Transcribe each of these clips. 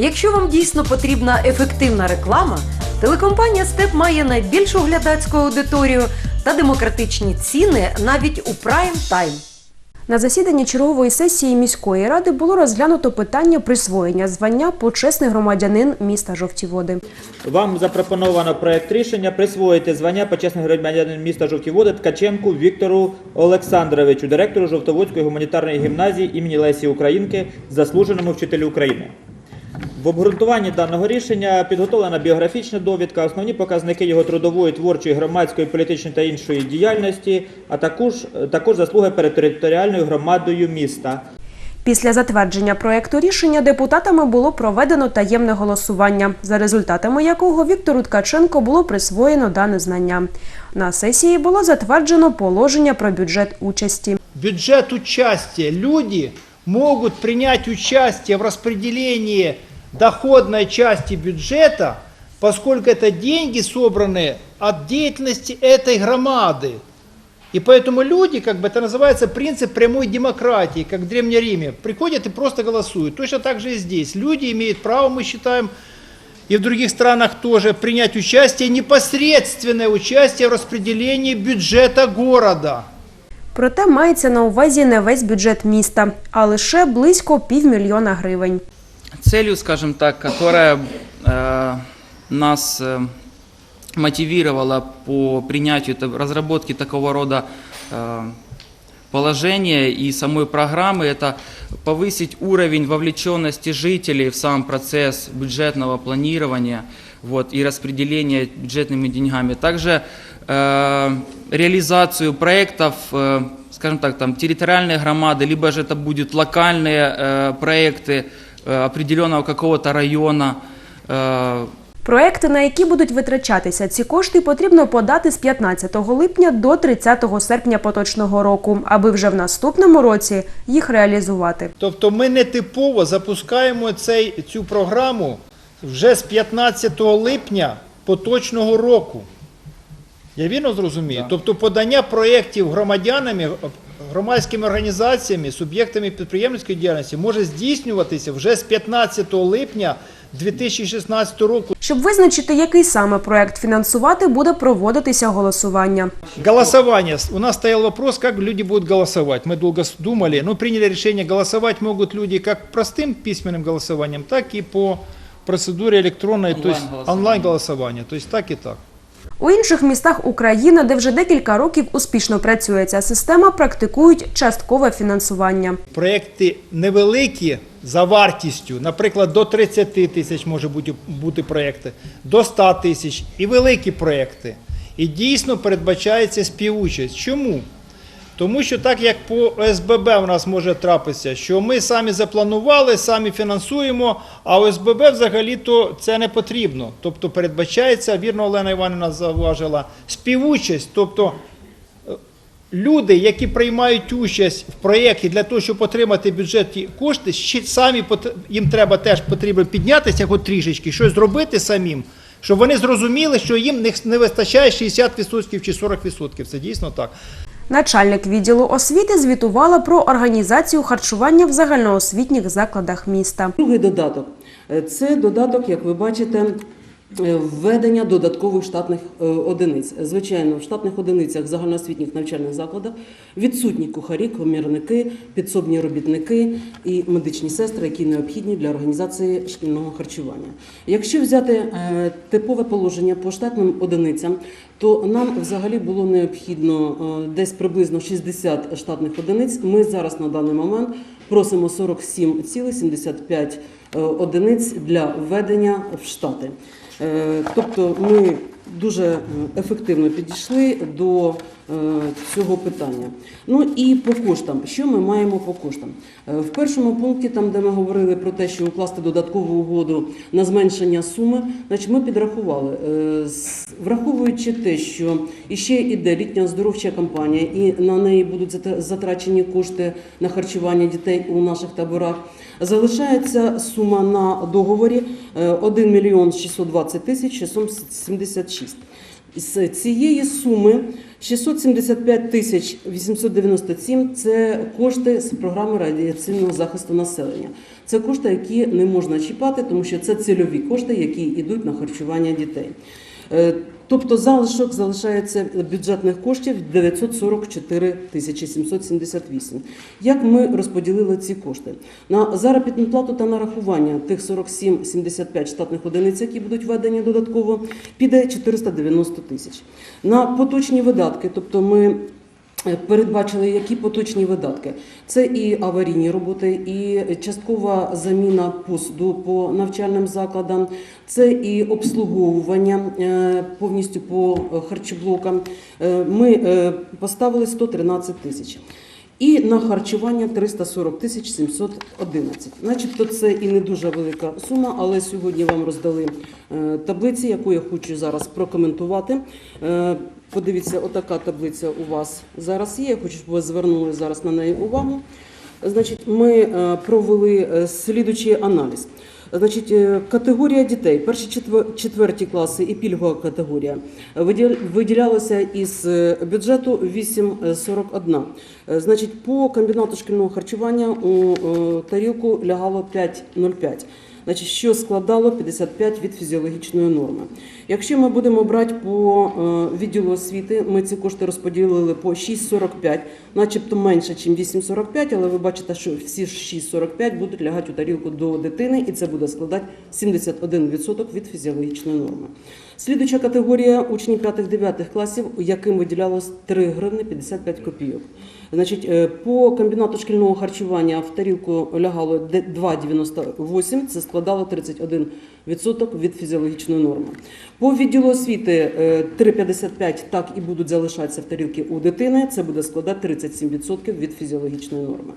Якщо вам дійсно потрібна ефективна реклама, телекомпанія Степ має найбільшу глядацьку аудиторію та демократичні ціни навіть у прайм тайм. На засіданні чергової сесії міської ради було розглянуто питання присвоєння звання почесний громадянин міста Жовті Води. Вам запропоновано проект рішення присвоїти звання почесних громадянин міста Жовті Води Ткаченку Віктору Олександровичу, директору Жовтоводської гуманітарної гімназії імені Лесі Українки, заслуженому вчителю України. В обґрунтуванні даного рішення підготовлена біографічна довідка, основні показники його трудової, творчої, громадської, політичної та іншої діяльності, а також, також заслуги перед територіальною громадою міста. Після затвердження проекту рішення депутатами було проведено таємне голосування, за результатами якого Віктору Ткаченко було присвоєно дане знання. На сесії було затверджено положення про бюджет участі. бюджет участия. Люди могут принять участие в распределении доходной части бюджета, поскольку это деньги собраны от деятельности этой громады. И поэтому люди, как бы это называется принцип прямой демократии, как в Древнем Риме, приходят и просто голосуют. Точно так же и здесь. Люди имеют право, мы считаем, и в других странах тоже принять участие, непосредственное участие в распределении бюджета города. Проте мається на увазі не весь бюджет міста, а лише близько півмільйона гривень. Целью, скажем так, которая э, нас э, мотивировала по принятию разработки такого рода э, положения и самой программы, это повысить уровень вовлеченности жителей в сам процесс бюджетного планирования вот, и распределения бюджетными деньгами. Также э, реализацию проектов, э, скажем так, там, территориальной громады, либо же это будут локальные э, проекты определенного какого-то района, э, Проекти, на які будуть витрачатися ці кошти, потрібно подати з 15 липня до 30 серпня поточного року, аби вже в наступному році їх реалізувати. Тобто ми не типово запускаємо цей, цю програму вже з 15 липня поточного року. Я вірно зрозумію? Тобто подання проєктів громадянами, громадськими організаціями, суб'єктами підприємницької діяльності може здійснюватися вже з 15 липня 2016 року. Щоб визначити, який саме проект фінансувати, буде проводитися голосування. Голосование. У нас стоял вопрос, как люди будут голосовать. Мы долго с- думали, но приняли решение, голосовать могут люди как простым письменным голосованием, так и по процедуре электронной, то есть Онлайн-голосование. онлайн-голосования. То есть так и так. У інших містах України, де вже декілька років успішно працює ця система, практикують часткове фінансування. Проекти невеликі за вартістю, наприклад, до 30 тисяч може бути, бути проекти, до 100 тисяч і великі проекти. І дійсно передбачається співучасть. Чому? Тому що так як по ОСББ у нас може трапитися, що ми самі запланували, самі фінансуємо, а ОСББ взагалі-то це не потрібно. Тобто передбачається, вірно Олена Іванівна зауважила, співучасть. Тобто люди, які приймають участь в проєкті для того, щоб отримати бюджетні кошти, самі їм треба теж потрібно піднятися хоч трішечки, щось зробити самим, щоб вони зрозуміли, що їм не вистачає 60% чи 40%. Це дійсно так. Начальник відділу освіти звітувала про організацію харчування в загальноосвітніх закладах міста. Другий додаток Е, це додаток, як ви бачите, введення додаткових штатних е, одиниць. Звичайно, в штатних одиницях загальноосвітніх навчальних закладах відсутні кухарі, комірники, підсобні робітники і медичні сестри, які необхідні для організації шкільного харчування. Якщо взяти е, типове положення по штатним одиницям, то нам взагалі було необхідно е, десь приблизно 60 штатних одиниць. Ми зараз на даний момент просимо 47,75 е, одиниць для введення в штати. Е, Тобто ми дуже ефективно підійшли до цього питання. Ну і по коштам. Що ми маємо по коштам? Е, В першому пункті, там де ми говорили про те, що укласти додаткову угоду на зменшення суми, значить ми підрахували, е, враховуючи те, що іще іде літня оздоровча кампанія, і на неї будуть зат- затрачені кошти на харчування дітей у наших таборах. Залишається сума на договорі е, 1 мільйон 620 тисяч 676. З цієї суми 675 тисяч 897 – це кошти з програми радіаційного захисту населення. Це кошти, які не можна чіпати, тому що це цільові кошти, які йдуть на харчування дітей. Тобто залишок залишається бюджетних коштів 944 тисячі 778. Як ми розподілили ці кошти? На заробітну плату та нарахування тих 47,75 штатних одиниць, які будуть введені додатково, піде 490 тисяч. На поточні видатки, тобто ми Передбачили, які поточні видатки. Це і аварійні роботи, і часткова заміна посуду по навчальним закладам, це і обслуговування е, повністю по е, харчоблокам. Е, Ми е, поставили 113 тисяч. І на харчування 340 тисяч 711. Начебто це і не дуже велика сума, але сьогодні вам роздали е, таблиці, яку я хочу зараз прокоментувати. Подивіться, отака таблиця у вас зараз є. Щоб ви звернули зараз на неї увагу. Значить, ми е, провели е, слідучий аналіз. Значить, е, категорія дітей, перші четвер- четверті класи і пільгова категорія виділ- виділялося із бюджету 8,41. Е, Значить, по комбінату шкільного харчування у тарілку лягало 5,05. Значить, що складало 55 від фізіологічної норми. Якщо ми будемо брати по е, відділу освіти, ми ці кошти розподілили по 6,45, начебто менше, ніж 8,45, але ви бачите, що всі 6,45 будуть лягати у тарілку до дитини, і це буде складати 71% від фізіологічної норми. Слідуюча категорія учнів 5-9 класів, яким виділялось 3 гривни 55 копійок. Значить, е, по комбінату шкільного харчування в тарілку лягало де- 2,98, це складало 31% від фізіологічної норми. По відділу освіти е, 3,55 так і будуть залишатися в тарілці у дитини, це буде складати 37% від фізіологічної норми.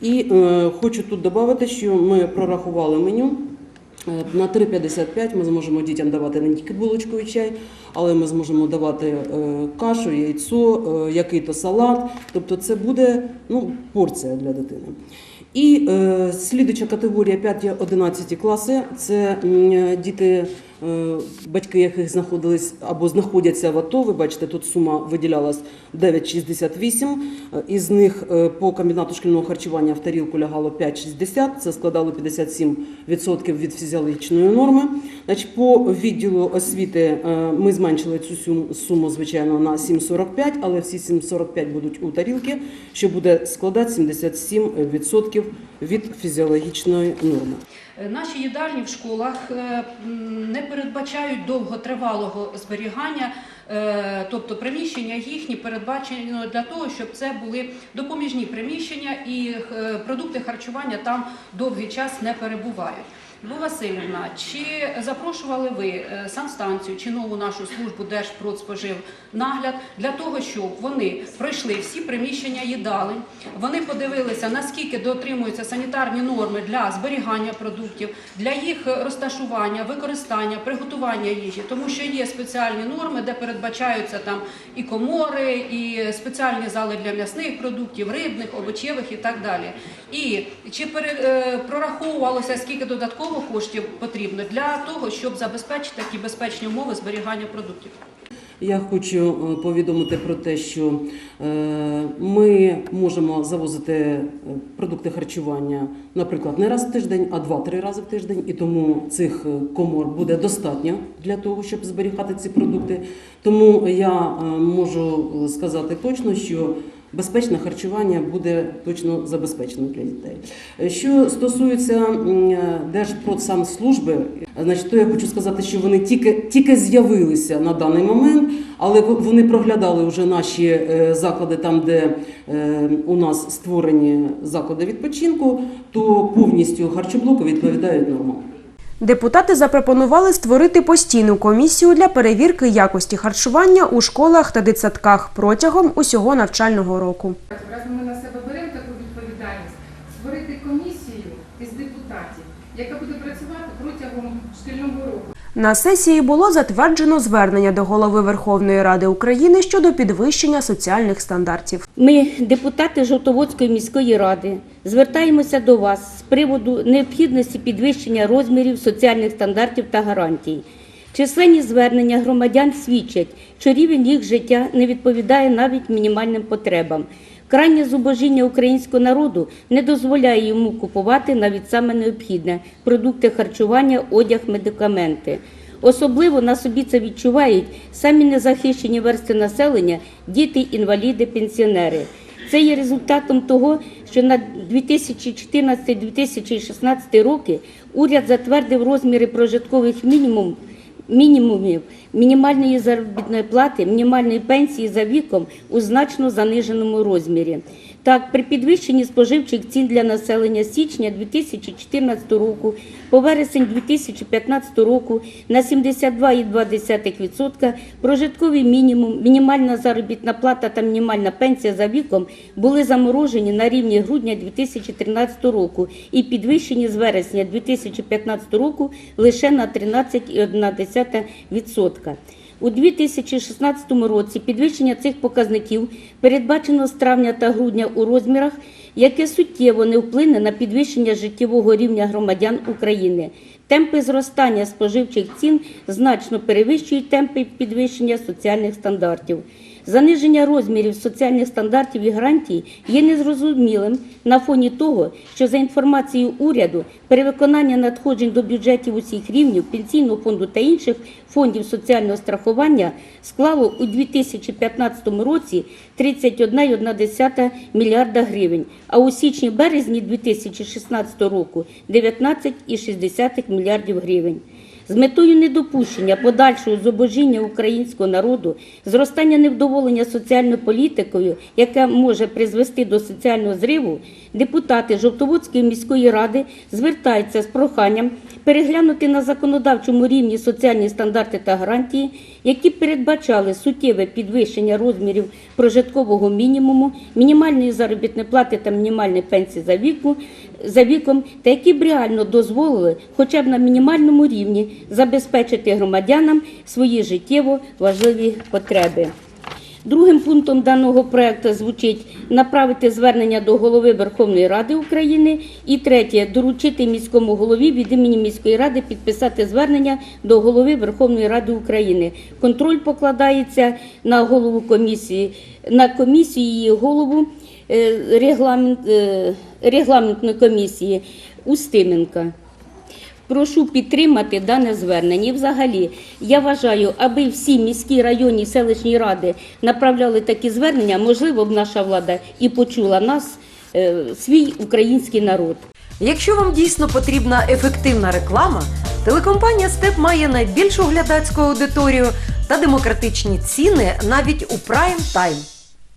І е, хочу тут додати, що ми прорахували меню. Е, На 3,55 ми зможемо дітям давати не тільки булочку і чай, але ми зможемо давати е, кашу, яйцо, е, який-то салат. Тобто це буде ну, порція для дитини. І е, слідуча категорія 5-11 класи це діти, батьки яких знаходились або знаходяться в АТО. Ви бачите, тут сума виділялась 9,68. Е, Із них е, по комбінату шкільного харчування в тарілку лягало 5,60, це складало 57% від фізіологічної норми. Значить, по відділу освіти е, ми зменшили цю сум- суму, звичайно, на 7,45, але всі 7,45 будуть у тарілки, що буде складати 77% від фізіологічної норми. Е, Наші їдальні в школах е, не передбачають довготривалого зберігання, е, тобто приміщення їхні передбачені для того, щоб це були допоміжні приміщення і продукти харчування там довгий час не перебувають. Любов Васильівна, чи запрошували ви е, санстанцію чи нову нашу службу Держпродспоживнагляд для того, щоб вони пройшли всі приміщення їдалень, вони подивилися, наскільки дотримуються санітарні норми для зберігання продуктів, для їх розташування, використання, приготування їжі, тому що є спеціальні норми, де передбачаються там і комори, і спеціальні зали для м'ясних продуктів, рибних, овочевих і так далі. І чи пере- е, прораховувалося, скільки додатково коштів потрібно для того, щоб забезпечити такі безпечні умови зберігання продуктів? Я хочу е, повідомити про те, що е, ми можемо завозити е, продукти харчування, наприклад, не раз в тиждень, а два-три рази в тиждень, і тому цих комор буде достатньо для того, щоб зберігати ці продукти. Тому я можу сказати точно, що безпечне харчування буде точно забезпечено для дітей. Е, Що стосується м, е, значить, то я хочу сказати, що вони тільки, тільки з'явилися на даний момент, але вони проглядали вже наші е, заклади там, де е, у нас створені заклади відпочинку, то повністю харчоблоки відповідають нормам. Депутати запропонували створити постійну комісію для перевірки якості харчування у школах та дитсадках протягом усього навчального року. Раз ми на себе беремо таку відповідальність, створити комісію із депутатів, яка буде працювати протягом шкільного року. На сесії було затверджено звернення до голови Верховної Ради України щодо підвищення соціальних стандартів. Ми, депутати Жовтоводської міської ради, звертаємося до вас з приводу необхідності підвищення розмірів соціальних стандартів та гарантій. Численні звернення громадян свідчать, що рівень їх життя не відповідає навіть мінімальним потребам. Крайнє зубожіння українського народу не дозволяє йому купувати навіть саме необхідне продукти харчування, одяг, медикаменти. Особливо на собі це відчувають самі незахищені версти населення, діти, інваліди, пенсіонери. Це є результатом того, що на 2014-2016 роки уряд затвердив розміри прожиткових мінімум, мінімумів мінімальної заробітної плати, мінімальної пенсії за віком у значно заниженому розмірі. Так, при підвищенні споживчих цін для населення з січня 2014 року по вересень 2015 року на 72,2% прожитковий мінімум, мінімальна заробітна плата та мінімальна пенсія за віком були заморожені на рівні грудня 2013 року і підвищені з вересня 2015 року лише на 13,1%. У 2016 році підвищення цих показників передбачено з травня та грудня у розмірах, яке суттєво не вплине на підвищення життєвого рівня громадян України. Темпи зростання споживчих цін значно перевищують темпи підвищення соціальних стандартів. Заниження розмірів соціальних стандартів і гарантій є незрозумілим на фоні того, що за інформацією уряду перевиконання надходжень до бюджетів усіх рівнів пенсійного фонду та інших фондів соціального страхування склало у 2015 році 31,1 мільярда гривень, а у січні-березні 2016 року 19,6 мільярдів гривень. З метою недопущення подальшого зубожіння українського народу, зростання невдоволення соціальною політикою, яка може призвести до соціального зриву, депутати Жовтоводської міської ради звертаються з проханням переглянути на законодавчому рівні соціальні стандарти та гарантії, які передбачали суттєве підвищення розмірів прожиткового мінімуму, мінімальної заробітної плати та мінімальної пенсії за віку за віком, та які б реально дозволили хоча б на мінімальному рівні забезпечити громадянам свої життєво важливі потреби. Другим пунктом даного проекту звучить направити звернення до голови Верховної Ради України. І третє доручити міському голові від імені міської ради підписати звернення до голови Верховної Ради України. Контроль покладається на голову комісії, на комісію її голову е, регламент, е, регламентної комісії Устименка. Прошу підтримати дане звернення. І взагалі, я вважаю, аби всі міські районні селищні ради направляли такі звернення, можливо б наша влада і почула нас, е, свій український народ. Якщо вам дійсно потрібна ефективна реклама, телекомпанія Степ має найбільшу глядацьку аудиторію та демократичні ціни навіть у прайм тайм.